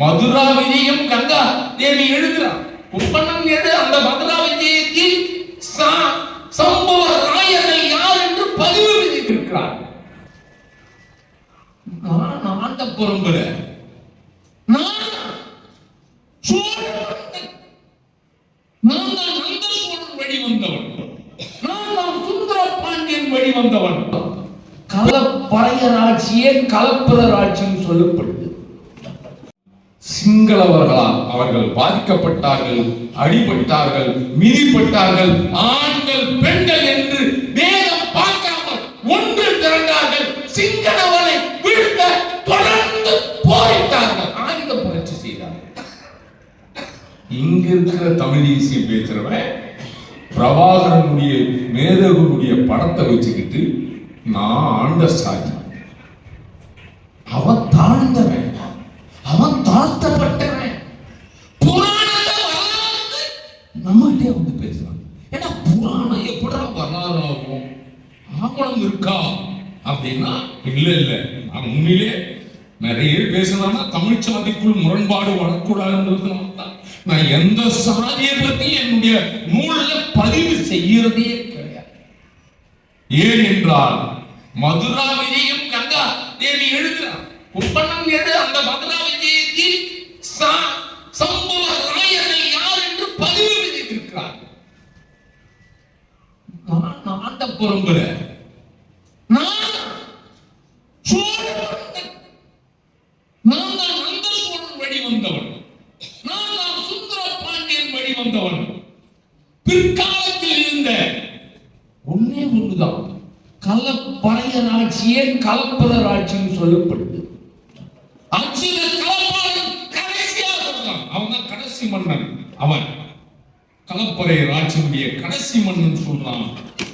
மதுரா விஜயம் கங்கா தேவி எழுதுகிறார். உப்பண்ணம் எது அந்த மதுரா விஜயத்தில் சம்பவ ராயனை யார் என்று பதிவு விதித்திருக்கிறார். நான் ஆண்ட புறம்புல. நான்? நான் நான் சுந்தர பாண்டியன் வழிவந்தவன் கலப்பறையராட்சியே கலப்பதராட்சியும் சொல்லப்படுது. சிங்களவர்களால் அவர்கள் பாதிக்கப்பட்டார்கள் அடிபட்டார்கள் மிதிப்பட்டார்கள். ஆண்கள் பெண்கள் என்று வேதம் பார்க்காமல் ஒன்று திரண்டார்கள். சிங்களவனை வீழ்த்த தொடர்ந்து போரிட்டார்கள். ஆயுத புரட்சி செய்தார்கள். இங்க இருக்கிற தமிழ் தேசியம் பேசுறவன் பிரபாகரனுடைய மேதகுடைய படத்தை வச்சுக்கிட்டு நான் ஆண்ட சாட்சி அவன் தாழ்ந்தவன் அவன் தாழ்த்தப்பட்டவன் புராணத்தை வரலாறு நம்மகிட்டே வந்து பேசுறான் ஏன்னா புராணம் எப்படா வரலாறு ஆகும்? ஆவணம் இருக்கா? அப்படின்னா இல்ல இல்ல. நான் உண்மையிலே நிறைய பேர் தமிழ் சாதிக்குள் முரண்பாடு வரக்கூடாதுன்றதுனால தான் நான் எந்த சாதியை பத்தி என்னுடைய நூலில் பதிவு செய்யறதே கிடையாது. ஏன் என்றால் மதுரா விஜயம் கங்கா தேவி எழுதுறான் குப்பண்ணன் எது அந்த மதுரா விஜயத்தில் சா- சம்பவ ராயனை யார் என்று பதிவு விதித்திருக்கிறார் நான் நான் சோழன். நான் தான் நந்த சோழன் வழிவந்தவன் நான் தான் சுந்தர பாண்டியன் வழிவந்தவன் பிற்காலத்தில் இருந்த ஒன்னே ஒண்ணுதான். கலப்பறையர் ஆட்சியே கலப்பதர் ஆட்சின்னு சொல்லப்படுது. அச்சுத கலப்பாளன் கடைசியா சொல்றான் அவன் தான் கடைசி மன்னன். அவன். கலப்பறையர் ராஜனுடைய கடைசி மண்ணுன்னு சொல்றான்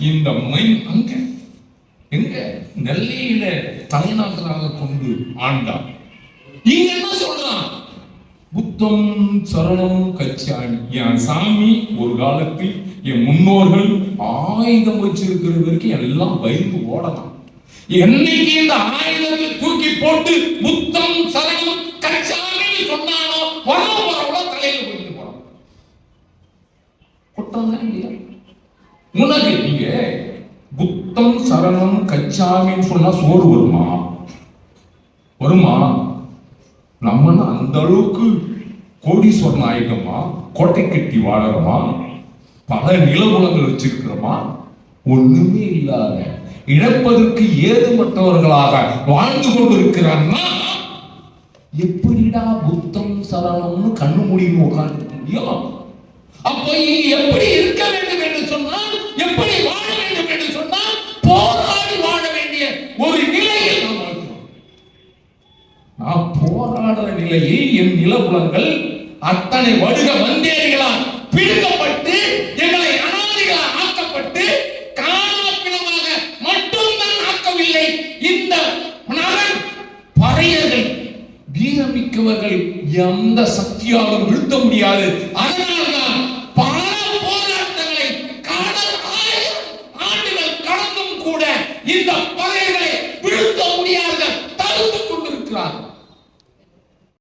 இந்த மைன் அங்க எங்க? நெல்லையில தலைநகராக கொண்டு ஆண்டான். இங்க என்ன சொல்றான்? புத்தம் சரணம் கச்சாணி. என் சாமி ஒரு காலத்தில் என் முன்னோர்கள் ஆயுதம் வச்சிருக்கிற வரைக்கும் எல்லாம் பயந்து ஓடலாம். என்னைக்கு இந்த ஆயுதத்தை தூக்கி போட்டு கொட்டாங்க இல்லையா? உனக்கு நீங்க புத்தம் சரணம் கச்சாமின்னு சொன்னா சோறு வருமா? வருமா? நம்ம அந்த அளவுக்கு கோடீஸ்வரன் ஆயிட்டோமா கோட்டை கட்டி வாழறோமா பல நிலவுலங்கள் வச்சிருக்கிறோமா? ஒண்ணுமே இல்லாத இழப்பதற்கு ஏதுமற்றவர்களாக வாழ்ந்து கொண்டிருக்கிறான்னா எப்படிடா புத்தம் சரணம்னு கண்ணு முடியும் உட்கார்ந்து முடியும் அப்போ இங்கு எப்படி இருக்க வேண்டும் என்று சொன்னால் எப்படி வாழ வேண்டும் என்று சொன்னால் போராடி வாழ வேண்டிய ஒரு நிலையில் நாம் வாழ்கிறோம். நான் போராடுற நிலையில் என் நிலவுலங்கள் அத்தனை வடுக வந்தேரிகளால் பிடுக்கப்பட்டு எங்களை அனாதிகளால் ஆக்கப்பட்டு காணாப்பிணமாக மட்டும்தான் ஆக்கவில்லை. இந்த நகர் பறையர்கள் வீரமிக்கவர்கள் எந்த சக்தியாலும் நிறுத்த முடியாது. அதனால்தான் இந்த பகையில